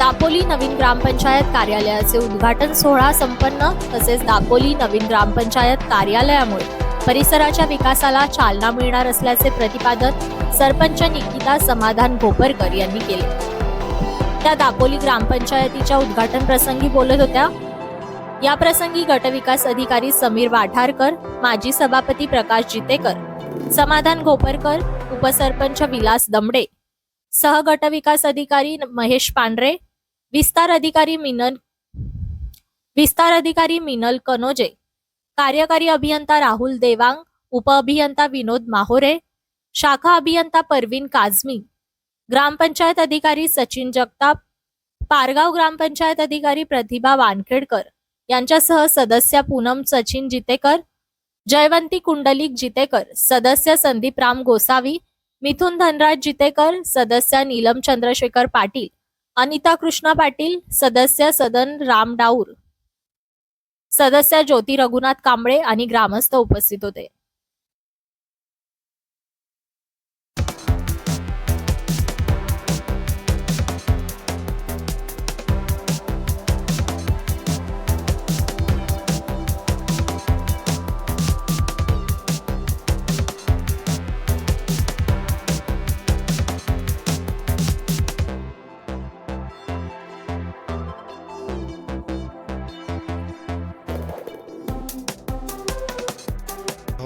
दापोली नवीन ग्रामपंचायत कार्यालयाचे उद्घाटन सोहळा संपन्न तसेच दापोली नवीन ग्रामपंचायत कार्यालयामुळे परिसराच्या विकासाला चालना मिळणार असल्याचे प्रतिपादन सरपंच निकिता समाधान भोपरकर यांनी केले. त्या दापोली ग्रामपंचायतीच्या उद्घाटन प्रसंगी बोलत होत्या या प्रसंगी गटविकास अधिकारी समीर वाठारकर माजी सभापती प्रकाश जितेकर समाधान घोपरकर उपसरपंच विलास दमडे सहगटविकास अधिकारी महेश पांढरे विस्तार अधिकारी मिनल विस्तार अधिकारी मिनल कनोजे कार्यकारी अभियंता राहुल देवांग उपअभियंता विनोद माहोरे शाखा अभियंता परवीन काझमी ग्रामपंचायत अधिकारी सचिन जगताप पारगाव ग्रामपंचायत अधिकारी प्रतिभा वानखेडकर यांच्यासह सदस्य पूनम सचिन जितेकर जयवंती कुंडलिक जितेकर सदस्य संदीप राम गोसावी मिथुन धनराज जितेकर सदस्य नीलम चंद्रशेखर पाटील अनिता कृष्णा पाटील सदस्य सदन राम डाऊर सदस्य ज्योती रघुनाथ कांबळे आणि ग्रामस्थ उपस्थित होते.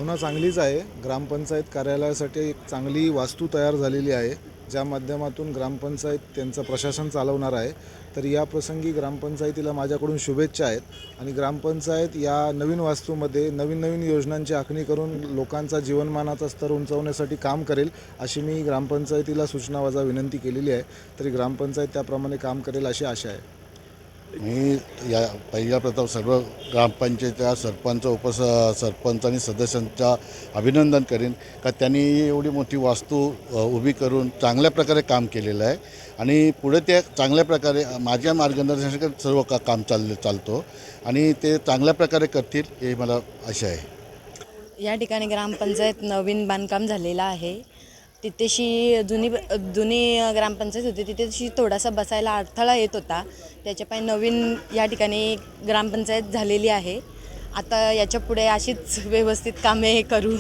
भावना चांगलीच आहे. ग्रामपंचायत कार्यालयासाठी एक चांगली वास्तू तयार झालेली आहे. ज्या माध्यमातून ग्रामपंचायत त्यांचं प्रशासन चालवणार आहे. तर या प्रसंगी ग्रामपंचायतीला माझ्याकडून शुभेच्छा आहेत. आणि ग्रामपंचायत या नवीन वास्तूमध्ये नवीन नवीन योजनांची आखणी करून लोकांचा जीवनमानाचा स्तर उंचावण्यासाठी काम करेल अशी मी ग्रामपंचायतीला सूचना वजा विनंती केलेली आहे. तरी ग्रामपंचायत त्याप्रमाणे काम करेल अशी आशा आहे. मी या पहिल्या प्रथम सर्व ग्रामपंचायतच्या सरपंच उपस सरपंच आणि सदस्यांचा अभिनंदन करेन का त्यांनी एवढी मोठी वास्तू उभी करून चांगल्या प्रकारे काम केलेलं आहे. आणि पुढे ते चांगल्या प्रकारे माझ्या मार्गदर्शनाकडे सर्व का काम चालले चालतो आणि ते चांगल्या प्रकारे करतील हे मला आशा आहे. या ठिकाणी ग्रामपंचायत नवीन बांधकाम झालेलं आहे. तिथेशी जुनी जुनी ग्रामपंचायत होती. तिथेशी थोडासा बसायला अडथळा येत होता. त्याच्यापाय नवीन या ठिकाणी ग्रामपंचायत झालेली आहे. आता याच्यापुढे अशीच व्यवस्थित कामे करू